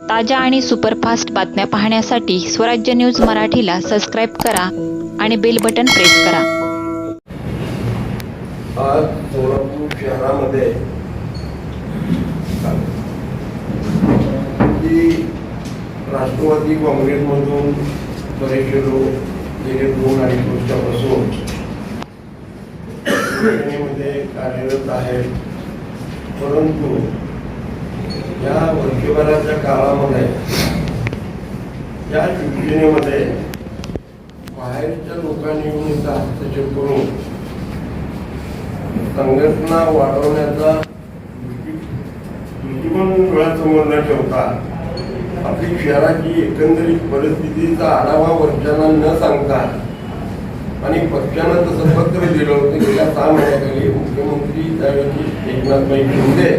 ताज्या आणि सुपरफास्ट बातम्या पाहण्यासाठी स्वराज्य न्यूज मराठीला सबस्क्राईब करा आणि बेल बटन प्रेस करा. आज सोलापूर शहरामध्ये राष्ट्रवादी काँग्रेसमधून बरेचसे लोक गेले दोन अडीच वर्षापासून. कार्यरत आहेत. परंतु या वर्षभराच्या काळामध्ये या शिवसेनेमध्ये बाहेरच्या लोकांनी येऊन इथं हस्तक्षेप करून संघटना वाढवण्याचा दृष्टी- दृष्टिकोन डोळ्यासमोर न ठेवता आपली शहराची एकंदरीत परिस्थितीचा आढावा वर्षांना न सांगता आणि पक्षानं तसं पत्र दिलं होतं गेल्या सहा महिन्याखाली मुख्यमंत्री त्यावेळी एकनाथभाई शिंदे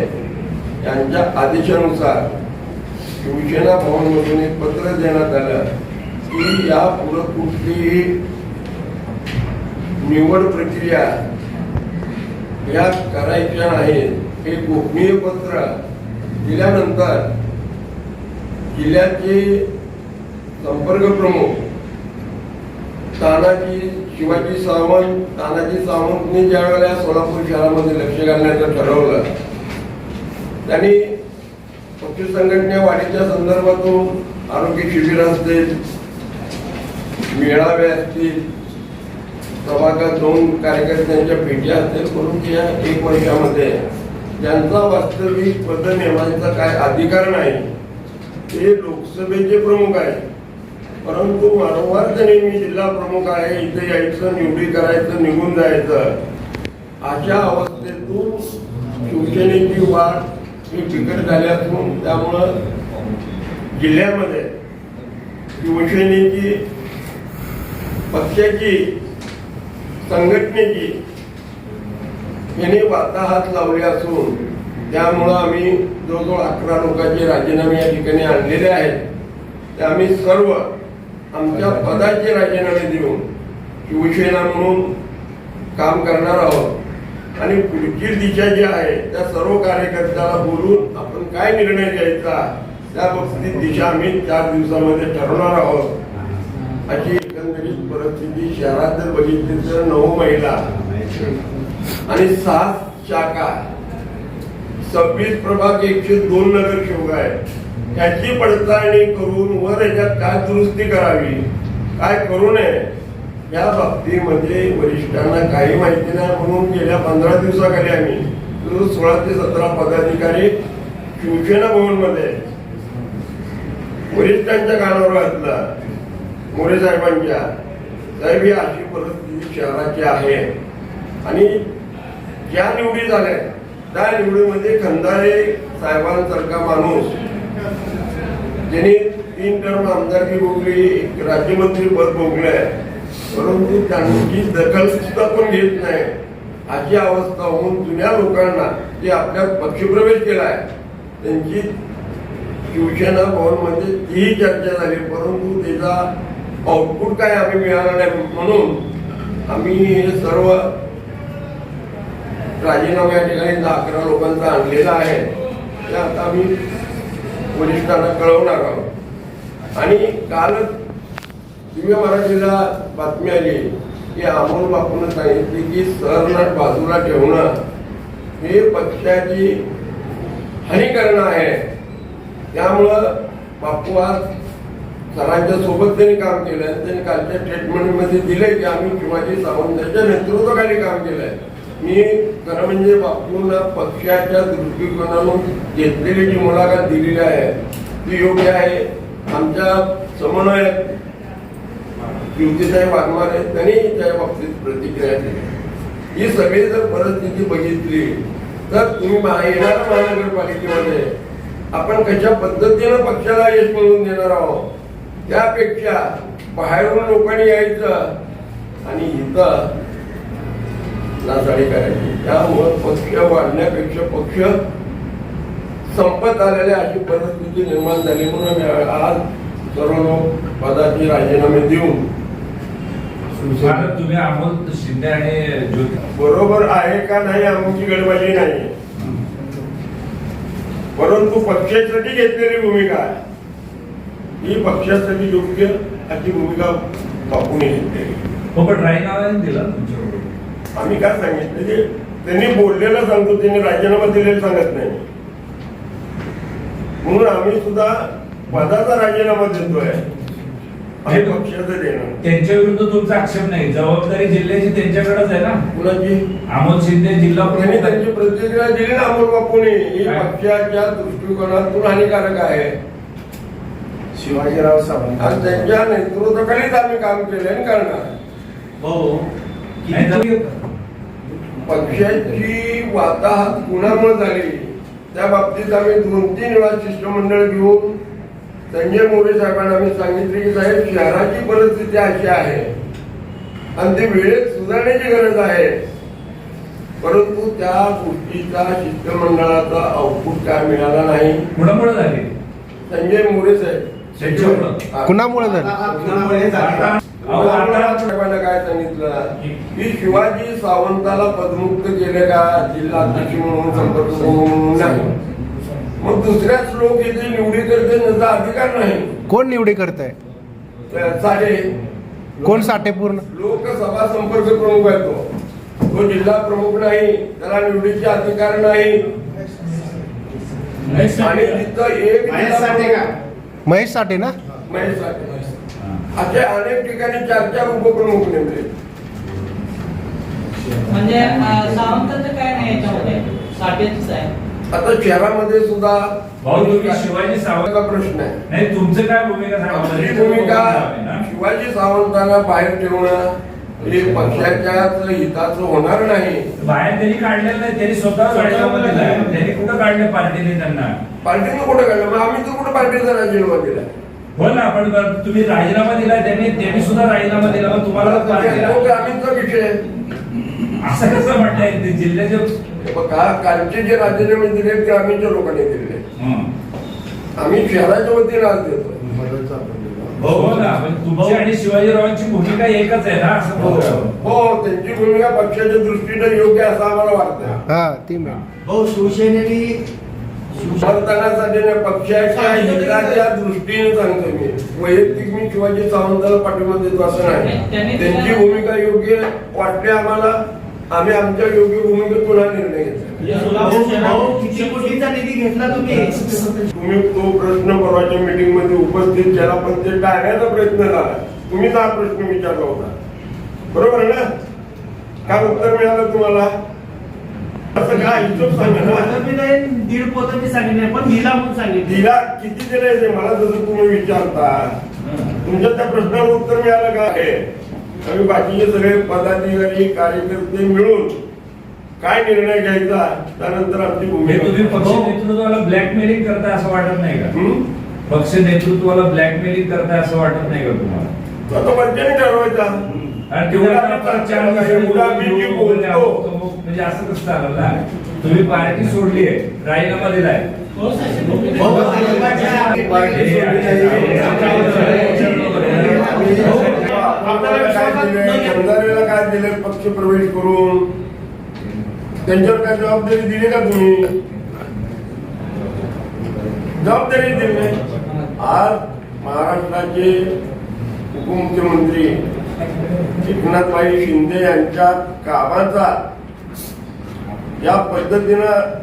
त्यांच्या आदेशानुसार शिवसेना भवनमधून एक पत्र देण्यात आलं की या पुढं कुठलीही निवड प्रक्रिया या करायच्या नाहीत हे गोपनीय पत्र दिल्यानंतर जिल्ह्याचे संपर्क प्रमुख तानाजी शिवाजी सावंत तानाजी सावंतने ज्या वेळेला सोलापूर शहरामध्ये लक्ष घालण्याचं ठरवलं त्यांनी पक्षी संघटना वाढीच्या संदर्भातून आरोग्य शिबिर असतील मेळावे असतील सभागृहात दोन कार्यकर्त्यांच्या भेटी असतील परंतु या एक वर्षामध्ये ज्यांचा वास्तविक पद नेमायचा काय अधिकार नाही ते लोकसभेचे प्रमुख आहे परंतु वारंवार त्यांनी मी जिल्हा प्रमुख आहे इथे यायचं निवडी करायचं निघून जायचं अशा अवस्थेतून शिवसेनेची वाढ ही बिकट झाली असून त्यामुळं जिल्ह्यामध्ये शिवसेनेची पक्षाची संघटनेची यांनी वार्ताहात लावले असून त्यामुळं आम्ही जवळजवळ अकरा लोकांचे राजीनामे या ठिकाणी आणलेले आहेत. ते आम्ही सर्व आमच्या पदाचे राजीनामे देऊन शिवसेना म्हणून काम करणार आहोत. आणि पुढची दिशा जी आहे त्या सर्व कार्यकर्त्याला बोलून आपण काय निर्णय घ्यायचा त्या बाबतीत दिशा आम्ही चार दिवसामध्ये ठरवणार आहोत. अशी एकंदरीत परिस्थिती शहरात जर बघितली तर नऊ महिला आणि सहा शाखा. सव्वीस प्रभाग एकशे दोन नगर नगरसेवक आहेत. त्याची पडताळणी करून वर याच्यात काय दुरुस्ती करावी काय करू नये या बाबतीमध्ये वरिष्ठांना काही माहिती नाही म्हणून गेल्या पंधरा दिवसाखाली आम्ही सोळा ते सतरा पदाधिकारी शिवसेना भवनमध्ये वरिष्ठांच्या कानावर घातला मोरे साहेबांच्या साहेब ही अशी परिस्थिती शहराची आहे. आणि ज्या निवडी झाल्या त्या निवडीमध्ये खंदारे साहेबांसारखा माणूस ज्यांनी तीन टर्म आमदारकी भोगली एक राज्यमंत्री पद भोगलंय परंतु त्यांची दखल सुद्धा पण घेत नाही. अशी अवस्था होऊन जुन्या लोकांना जे आपल्या पक्षप्रवेश केला आहे त्यांची शिवसेना भवनमध्ये तीही चर्चा झाली. परंतु त्याचा आउटपुट काय आम्ही मिळाला नाही म्हणून आम्ही हे सर्व राजीनामा या ठिकाणी दहा अकरा लोकांचा आणलेला आहे. ते आता आम्ही वरिष्ठांना कळवणार आहोत. आणि कालच दिव्य मराठीला बातमी आली की अमोल बापून सांगितली की सरनाट बाजूला ठेवणं हे पक्षाची हानी करणं आहे. त्यामुळं बापू आज सरांच्या सोबत त्यांनी काम केलं आणि त्यांनी कालच्या स्टेटमेंटमध्ये दिले की आम्ही शिवाजी सावंतांच्या नेतृत्वाखाली काम केलंय. मी खरं म्हणजे बापूंना पक्षाच्या दृष्टिकोनातून घेतलेली जी मुलाखत दिलेली आहे ती योग्य आहे. आमच्या समन्वयक युवतीसाहेब आहेत त्यांनी त्या बाबतीत प्रतिक्रिया दिली. ही सगळी जर परिस्थिती बघितली तर तुम्ही महा- येणाऱ्या महानगरपालिकेमध्ये आपण कशा पद्धतीनं पक्षाला यश मिळवून देणार आहोत त्यापेक्षा बाहेरून लोकांनी यायचं आणि इथं नासाडी करायची. त्यामुळं पक्ष वाढण्यापेक्षा पक्ष संपत आलेल्या अशी परिस्थिती निर्माण झाली म्हणून आम्ही आज सर्व लोक पदाचे राजीनामे देऊन तुम्ही अमोल शिंदे आणि बरोबर आहे का नाही आमची गडबडी नाही? परंतु पक्षासाठी घेतलेली भूमिका आहे. ही पक्षासाठी योग्य अशी भूमिका बापूने घेतलेली हो पण राजीनामा दिला आम्ही काय सांगितलं की त्यांनी बोललेलं सांगतो त्यांनी राजीनामा दिलेला सांगत नाही. म्हणून आम्ही सुद्धा पदाचा राजीनामा देतोय. त्यांच्या विरुद्ध तुमचा आक्षेप नाही. जबाबदारी जिल्ह्याची त्यांच्याकडेच आहे ना? कुणाची अमोल शिंदे जिल्हा त्यांनी प्रमुख त्यांची प्रतिक्रिया दिली ना अमोल बापूने. ही? पक्षाच्या दृष्टिकोनातून हानिकारक आहे. शिवाजीराव सावंत. त्यांच्या नेतृत्वाखालीच आम्ही काम केलं आणि करणार. तर- पक्षाची वाताहत कुणामुळे झाली? त्या बाबतीत आम्ही दोन तीन वेळा शिष्टमंडळ घेऊन संजय मोरे साहेबांना आम्ही सांगितले की साहेब शहराची परिस्थिती अशी आहे. आणि ती वेळेत सुधारण्याची गरज आहे. परंतु त्या गोष्टीचा शिष्टमंडळाचा आउटपुट काय मिळाला नाही. कुणामुळे झाली. संजय मोरे साहेब. कुणामुळे झाली? साहेबांना काय सांगितलं? की शिवाजी सावंताला पदमुक्त केले का? जिल्हा अध्यक्ष म्हणून संपर्क म्हणून नाही. मग दुसऱ्याच लोक इथे निवडी करते त्याचा अधिकार नाही. कोण निवडी करताय? त्या सारे कोण साठे पूर्ण? लोकसभा संपर्क प्रमुख आहे तो. तो जिल्हा प्रमुख नाही त्याला निवडीचे अधिकार नाही. आणि तिथं एक महेश साठे का? प्रमुख- महेश साठे ना? महेश साठे असे अनेक ठिकाणी चार चार उपप्रमुख नेमले. म्हणजे सावंताचं काय नाही याच्यामध्ये? साठेच आहे. आता शहरामध्ये सुद्धा शिवाजी सावंत हा प्रश्न आहे. नाही तुमचं काय भूमिका? आपली भूमिका? शिवाजी सावंतांना बाहेर ठेवणं हे पक्षाच्याच हिताचं होणार नाही. बाहेर त्यांनी काढलेलं नाही त्यांनी स्वतः त्यांनी कुठं काढले पार्टीने त्यांना? पार्टीनं कुठं काढलं? मग आम्ही तर कुठं पार्टीचा राजीनामा दिला हो ना पण तुम्ही राजीनामा दिलाय त्यांनी त्यांनी सुद्धा राजीनामा दिला मग तुम्हाला ग्रामीणचा विषय आहे. असं कसं म्हणताय ते जिल्ह्याचे हे बघा कालचे जे राजीनामे दिले ते ग्रामीणच्या लोकांनी दिले हं. आम्ही शहराच्या वतीने आज देतो. हो ना पण तुमची आणि शिवाजीरावांची भूमिका एकच आहे ना हो बोलतो हो, त्यांची भूमिका पक्षाच्या दृष्टीने योग्य असं आम्हाला वाटतं हा ती मी. भाऊ शिवसेनेने नाही, पक्षाच्या हिताच्या दृष्टीने सांगतो मी. वैयक्तिक मी शिवाजी सावंताला पाठिंबा देतो असं नाही. त्यांनी- त्यांची भूमिका योग्य वाटते आम्हाला. आम्ही आमच्या योग्य भूमिकेतून हा निर्णय घेतला. भाऊ भाऊ किती कोटीचा निधी घेतला तुम्ही? तुम्ही तो प्रश्न परवाच्या मीटिंगमध्ये उपस्थित केला पण ते टाळण्याचा प्रयत्न झाला. तुम्हीच हा प्रश्न विचारला होता. बरोबर आहे ना? काय उत्तर मिळालं तुम्हाला? असं काय हिशोब सांगा ना. पदवी नाही दीड पदवी सांगितले पण दिला म्हणून सांगितले. दिला किती दिले ते? मला जसं तुम्ही विचारता. तुमच्या त्या प्रश्नाला उत्तर मिळालं का? आहे आम्ही बाकीचे सगळे पदाधिकारी कार्यकर्ते मिळून काय निर्णय घ्यायचा त्यानंतर आमची हे भूमिका ब्लॅकमेलिंग करताय असं वाटत नाही का? हं? पक्ष नेतृत्वाला ब्लॅकमेलिंग करताय असं वाटत नाही का तुम्हाला? तो आता वरच्याने ठरवायचा म्हणजे असं कसं चालेल ना? तुम्ही पार्टी सोडली आहे राजीनामा दिलाय. हो भाऊ साहेबांच्या आपल्याला काय दिले खंदारेला काय दिले पक्ष प्रवेश करून. त्यांच्यावर काय जबाबदारी दिली का तुम्ही? जबाबदारी दिली. आज महाराष्ट्राचे उपमुख्यमंत्री एकनाथभाई शिंदे यांच्या कामाचा या पद्धतीनं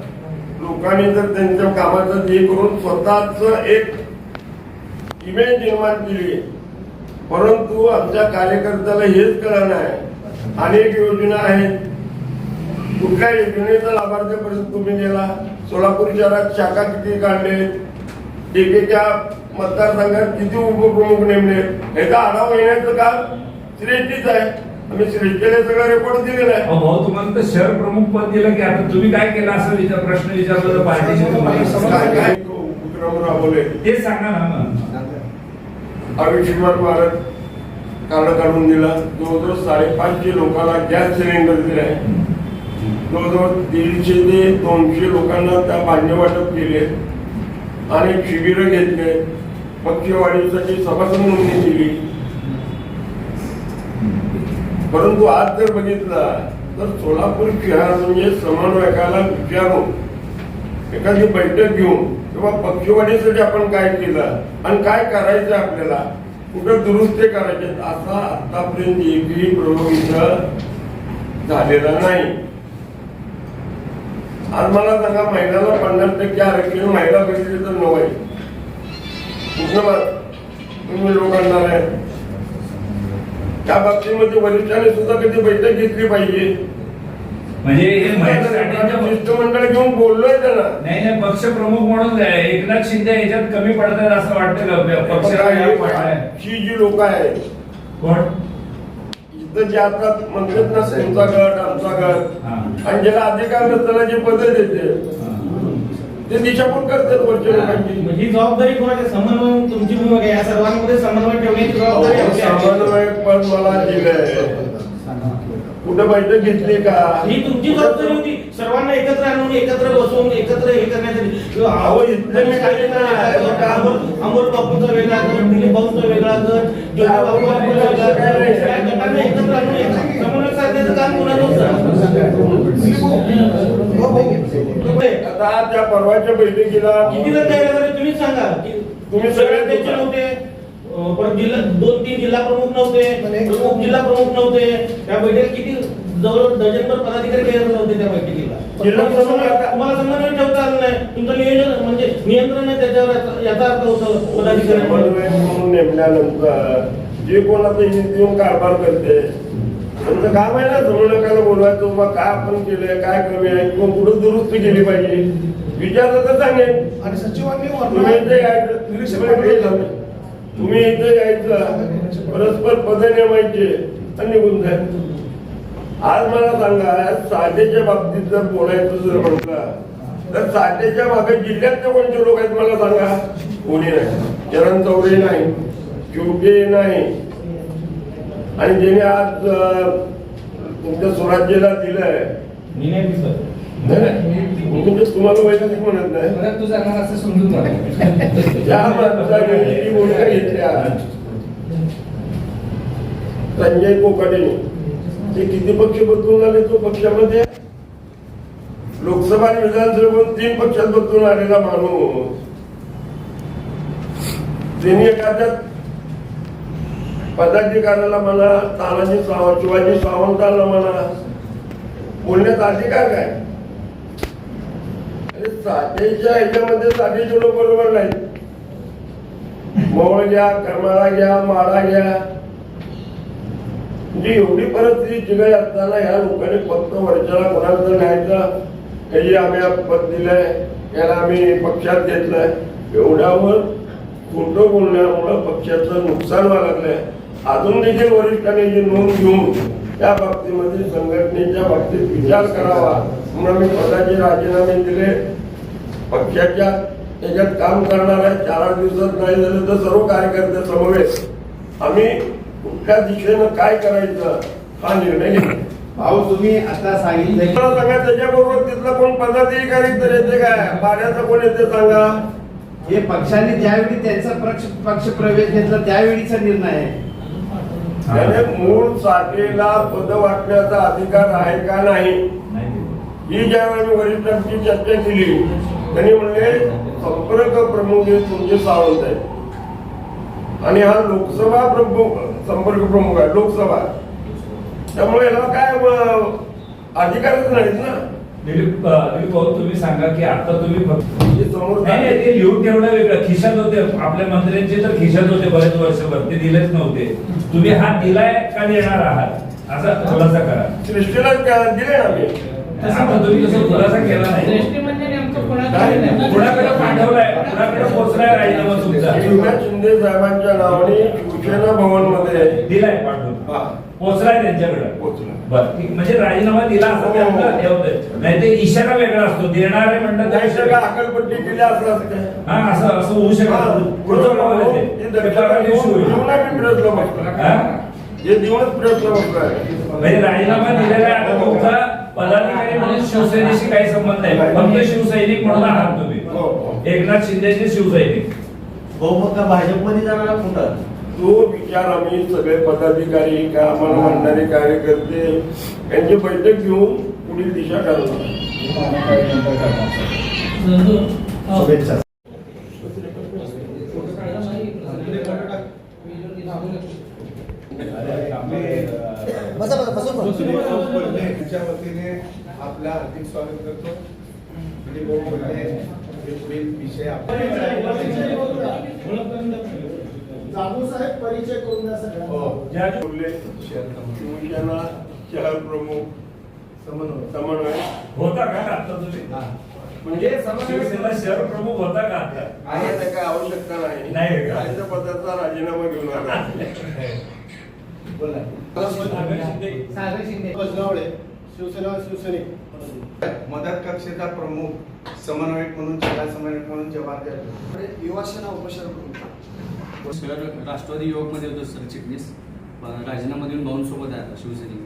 लोकांनी जर त्यांच्या कामाचं हे करून स्वतःच एक इमेज निर्माण केली. परंतु आमच्या कार्यकर्त्याला हेच कळलं नाही अनेक योजना आहेत. कुठल्या योजनेचा लाभार्थ्यापर्यंत तुम्ही गेला? सोलापूर शहरात शाखा किती काढले? एकेका मतदारसंघात किती उपप्रमुख नेमले? याचा आढावा घेण्याचं काम श्रेष्ठीच आहे. आम्ही श्रेष्ठीला सगळं रेकॉर्ड दिलेलं आहे. अहो भाऊ तुम्हाला तर शहर प्रमुख पद दिलं की आता तुम्ही काय केलं असं विचार प्रश्न विचारला तर पार्टीचे तुम्हाला उपक्रम राबवले. ते सांगा ना आयुष्यमान भारत कार्ड काढून दिला. जवळजवळ साडेपाचशे लोकांना गॅस सिलेंडर दिलाय जवळजवळ दीडशे ते दोनशे लोकांना त्या भांडे वाटप केले अनेक शिबिरं घेतले पक्षवाढीसाठी सभासद नोंदणी केली परंतु आज जर बघितला तर सोलापूर शहर म्हणजे समन्वयकाला विचारून एखादी बैठक घेऊन किंवा पक्षवाढीसाठी आपण काय केलं आणि काय करायचं आपल्याला? कुठं दुरुस्ती करायचे? असा आतापर्यंत एकही प्रयोग इथं झालेला नाही. आज मला सांगा महिलाला पन्नास टक्के आरक्षण महिला बघितली तर नऊ आहे. कुठलं? तुम्ही लोक आणणार आहे. त्या बाबतीमध्ये वरिष्ठांनी सुद्धा कधी बैठक घेतली पाहिजे? म्हणजे हे महिलांसाठी शिष्टमंडळ घेऊन बोललोय त्यांना नाही नाही पक्ष प्रमुख म्हणून एकनाथ शिंदे याच्यात कमी पडतात असं वाटतं का पक्षाला? ही जी लोक आहेत कोण इथं जे आता म्हणतात ना तुमचा गट आमचा गट. आणि ज्याला अधिकार नसताना जे पद देते. ते दिशाभूल करतात वरच्या लोकांची ही जबाबदारी कोणाची समन्वय तुमची भूमिका आहे. या सर्वांमध्ये समन्वय ठेवण्याची जबाबदारी आहे. समन्वयक पद मला दिलंय कुठं बैठक घेतली का ही तुमची जबाबदारी होती सर्वांना एकत्र आणून एकत्र बसवून एकत्र हे करण्यासाठी. अमोल बापूंचा वेगळा गट दिलीप भाऊंचा वेगळा गट ज्योती बापूंचा वेगळा गट. या गटांना एकत्र आणून समन्वय साधण्याचं काम कोणाचं आता त्या परवाच्या बैठकीला किती जण तयार झाले तुम्हीच सांगा. की तुम्ही सगळे अध्यक्ष नव्हते. परत जिल्हा दोन तीन जिल्हा प्रमुख नव्हते. प्रमुख जिल्हा प्रमुख नव्हते. त्या बैठकीत किती जवळ डझनभर पदाधिकारी तयार नव्हते त्या बैठकीला जिल्हा तुम्हाला समन्वय ठेवता आलं नाही. तुमचं नियोजन म्हणजे नियंत्रण आहे त्याच्यावर याचा- अर्थ होतो पदाधिकारी म्हणून नेमल्यानंतर जे कोण आता इथे येऊन कारभार करते त्यांचं काम आहे ना समन्वयकाला बोलवायचं बा काय आपण केलंय? काय कमी आहे? किंवा कुठं दुरुस्ती केली पाहिजे? विचारलं तर सांगेन आणि सचिवांनी तुम्ही इथे यायचं. तुम्ही इथे यायचं. परस्पर पद नेमायचे. आणि निघून जायचं. आज मला सांगा साठेच्या बाबतीत जर बोलायचं जर म्हटलं तर साठेच्या मागे जिल्ह्यातले कोणते लोक आहेत मला सांगा? कोणी नाही. चरण चौरे नाही चिवटे नाही. आणि ज्याने आज तुमच्या स्वराज्याला दिलंय. तुम्हाला वैयक्तिक म्हणत नाही. ज्या माणसाने ही घेतल्या संजय कोकाटे ते किती पक्ष बदलून आले तो पक्षामध्ये? लोकसभा आणि विधानसभा तीन पक्षात बदलून आलेला माणूस. त्यांनी एखाद्या पदाधिकाऱ्याला म्हणा तानाजी सावंत शिवाजी सावंतांना म्हणा बोलण्यात अधिकार काय? अरे साठेच्या ह्याच्यामध्ये साठेचे लोक बरोबर नाहीत. मोळ घ्या करमाळा घ्या माळा घ्या म्हणजे एवढी परिस्थिती चिघाई असताना ह्या लोकांनी फक्त वर्षाला कोणाचं तर काही आम्ही पद दिलंय? याला आम्ही पक्षात घेतलंय. एवढ्यावर खोटं बोलण्यामुळं पक्षाचं नुकसान व्हायला लागलंय. अजून देखील वरिष्ठांनी जी नोंद घेऊन त्या बाबतीमध्ये संघटनेच्या बाबतीत विचार करावा. म्हणून आम्ही पदाचे राजीनामे दिले. पक्षाच्या त्याच्यात काम करणार आहे चार दिवसात नाही झालं तर सर्व कार्यकर्ते समवेत. आम्ही कुठल्या दिशेनं काय करायचं हा निर्णय भाऊ तुम्ही आता सांगितलं सांगा त्याच्याबरोबर तिथला कोण पदाधिकारी तर येते काय? पाण्याचा कोण येते सांगा? हे पक्षाने ज्यावेळी त्यांचा पक्ष पक्ष प्रवेश घेतला त्यावेळीचा निर्णय आहे. त्याने मूळ साठेला पद वाटण्याचा अधिकार आहे का नाही? नाही. ही ज्यावेळी वरिष्ठांची चर्चा केली त्यांनी म्हणले संपर्क प्रमुख हे तुमचे सावंत आहे आणि हा लोकसभा प्रमुख संपर्क प्रमुख आहे लोकसभा त्यामुळे याला काय अधिकारच नाहीत ना. दिलीप दिलीप भाऊ तुम्ही सांगा की आता तुम्ही हे नाही ते लिहून ठेवणं वेगळं. खिशात होते आपल्या मंत्र्यांचे तर खिशात होते बरेच वर्षभर. ते दिलेच नव्हते. तुम्ही हा दिलाय का देणार आहात? असा खुलासा करा. सृष्टीला दिले आता तुम्ही तसं खुलासा केला नाही. कुणाकडे पाठवलाय? कुणाकडे पोहोचलाय राजीनामा तुमचा? एकनाथ शिंदे साहेबांच्या नावाने भवनमध्ये दिलाय पाठवून. पोहोचलाय त्यांच्याकडे. पोहोचला. बर ठीक. म्हणजे राजीनामा दिला असं होतंय. नाही ते इशारा वेगळा असतो. देणार म्हणतात त्या इशारा- अकलपट्टी केली असं असते हा असं असं होऊ शकत ते. ते दिवस प्रयत्न म्हणजे राजीनामा दिलेला तुमचा. पदाधिकारी म्हणून शिवसेनेशी काही संबंध नाही. फक्त शिवसैनिक म्हणून आहात तुम्ही. हो, हो. एकनाथ शिंदेचे शिवसैनिक. भाऊ फक्त भाजपमध्ये जाणार कुठं? तो विचार आम्ही सगळे पदाधिकारी का आम्हाला म्हणणारे कार्यकर्ते यांची बैठक घेऊन पुढील दिशा ठरवणार नंदूर हो. शुभेच्छा. त्यांच्या वतीने आपलं हार्दिक स्वागत करतो. आणि भाऊ बोलले हे पुढील विषय जाधव साहेब परिचय करून द्या सगळ्यांना. हो. ज्या बोलले शिवसेना शहर प्रमुख समन्वय. समन्वय होता का आता तुम्ही? म्हणजे शिवसेना शहर प्रमुख होता का आहे त्या काय आवश्यकता नाही. नाही का? राजेंद्र पदाचा राजीनामा घेऊन आला. बोला. सागर शिंदे. सागर शिंदे. शिवसेना शिवसैनिक मदत कक्षेचा प्रमुख समन्वयक म्हणून जिल्हा समन्वयक म्हणून जबाबदारी युवासेना उपशहर सर राष्ट्रवादी युवकमध्ये होतो सर चिटणीस. राजीनामा देऊन भाऊंसोबत आहे आता शिवसैनिक